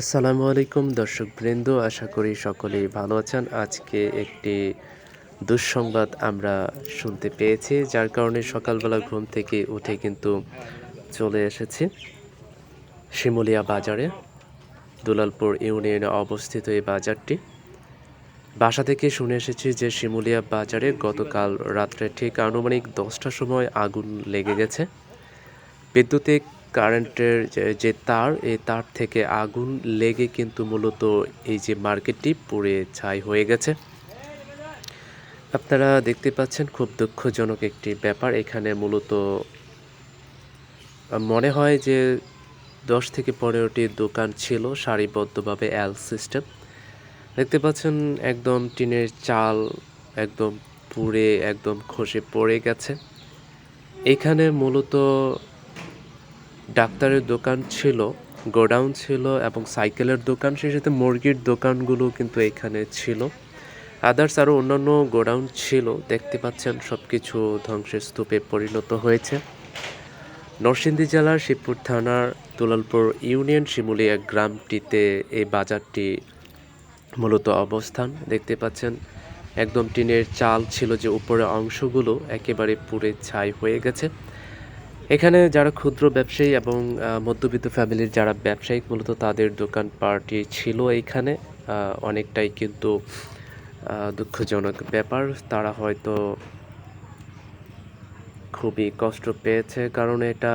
আসসালামু আলাইকুম দর্শক বৃন্দ আশা করি সকলেই ভালো আছেন। আজকে একটি দুঃসংবাদ আমরা শুনতে পেয়েছি, যার কারণে সকালবেলা ঘুম থেকে উঠে কিন্তু চলে এসেছি। শিমুলিয়া বাজারে, দুলালপুর ইউনিয়নে অবস্থিত এই বাজারটি। বাসা থেকে শুনে এসেছি যে শিমুলিয়া বাজারে গতকাল রাত্রে ঠিক আনুমানিক দশটার সময় আগুন লেগে গেছে। বিদ্যুতিক কারেন্টের যে তার, এই তার থেকে আগুন লেগে কিন্তু মূলত এই যে মার্কেটটি পুড়ে ছাই হয়ে গেছে। আপনারা দেখতে পাচ্ছেন খুব দুঃখজনক একটি ব্যাপার। এখানে মূলত মনে হয় যে দশ থেকে পনেরোটি দোকান ছিল সারিবদ্ধভাবে এল সিস্টেম দেখতে পাচ্ছেন একদম টিনের চাল একদম পুড়ে একদম খসে পড়ে গেছে। এখানে মূলত ডাক্তারের দোকান ছিল, গোডাউন ছিল এবং সাইকেলের দোকান, সেই সাথে মুরগির দোকানগুলো কিন্তু এখানে ছিল। আদার্স আরও অন্যান্য গোডাউন ছিল, দেখতে পাচ্ছেন সব কিছু ধ্বংসের স্তূপে পরিণত হয়েছে। নরসিংদী জেলার শিবপুর থানার দুলালপুর ইউনিয়ন শিমুলিয়া গ্রামটিতে এই বাজারটি মূলত অবস্থান। দেখতে পাচ্ছেন, একদম টিনের চাল ছিল যে উপরে অংশগুলো একেবারে পুড়ে ছাই হয়ে গেছে। এখানে যারা ক্ষুদ্র ব্যবসায়ী এবং মধ্যবিত্ত ফ্যামিলির যারা ব্যবসায়িক, মূলত তাদের দোকান পার্টি ছিল এইখানে। অনেকটাই কিন্তু দুঃখজনক ব্যাপার। তারা হয়তো খুবই কষ্ট পেয়েছে কারণ এটা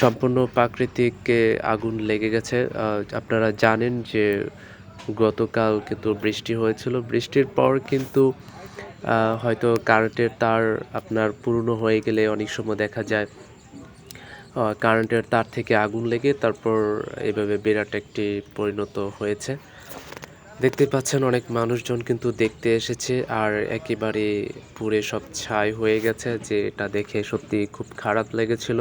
সম্পূর্ণ প্রাকৃতিক আগুন লেগে গেছে। আপনারা জানেন যে গতকাল কিন্তু বৃষ্টি হয়েছিল। বৃষ্টির পর কিন্তু হয়তো কারেন্টের তার আপনার পুরনো হয়ে গেলে অনেক সময় দেখা যায়। কারেন্টের তার থেকে আগুন লেগে তারপর এভাবে বিরাট একটি পরিণত হয়েছে। দেখতে পাচ্ছেন অনেক মানুষজন কিন্তু দেখতে এসেছে আর একেবারে পুরে সব ছাই হয়ে গেছে যে এটা দেখে সত্যি খুব খারাপ লেগেছিল।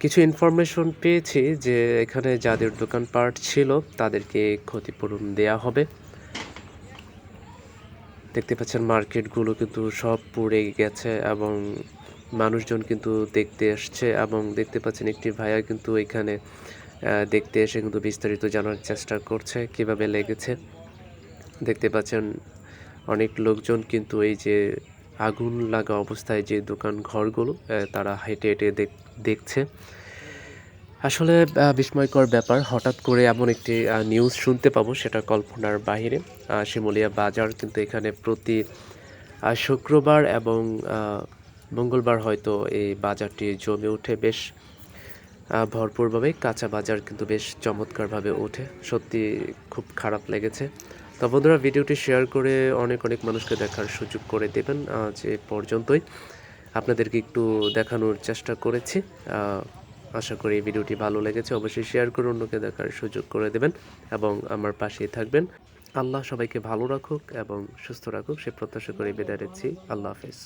কিছু ইনফরমেশন পেয়েছি যে এখানে যাদের দোকানপাট ছিল তাদেরকে ক্ষতিপূরণ দেয়া হবে। দেখতে পাচ্ছেন মার্কেটগুলো কিন্তু সব পুড়ে গেছে এবং মানুষজন কিন্তু দেখতে এসছে এবং দেখতে পাচ্ছেন একটি ভাইয়া কিন্তু এখানে দেখতে এসে কিন্তু বিস্তারিত জানার চেষ্টা করছে কীভাবে লেগেছে। দেখতে পাচ্ছেন অনেক লোকজন কিন্তু এই যে আগুন লাগা অবস্থায় যে দোকান ঘরগুলো তারা হেঁটে হেঁটে দেখছে। আসলে বিস্ময়কর ব্যাপার। হঠাৎ করে এমন একটি নিউজ শুনতে পাবো, সেটা কল্পনার বাহিরে। শিমুলিয়া বাজার কিন্তু এখানে প্রতি শুক্রবার এবং মঙ্গলবার হয়তো এই বাজারটি জমে ওঠে বেশ ভরপুরভাবে। কাঁচা বাজার কিন্তু বেশ চমৎকারভাবে ওঠে। সত্যি খুব খারাপ লেগেছে। তো বন্ধুরা, ভিডিওটি শেয়ার করে অনেক অনেক মানুষকে দেখার সুযোগ করে দেবেন। যে পর্যন্তই। আপনাদেরকে একটু দেখানোর চেষ্টা করেছি। আশা করি এই ভিডিওটি ভালো লেগেছে। অবশ্যই শেয়ার করে অন্যকে দেখার সুযোগ করে দেবেন এবং আমার পাশেই থাকবেন। আল্লাহ সবাইকে ভালো রাখুক এবং সুস্থ রাখুক। সে প্রত্যাশা করে বিদায় রাখছি আল্লাহ হাফিজ।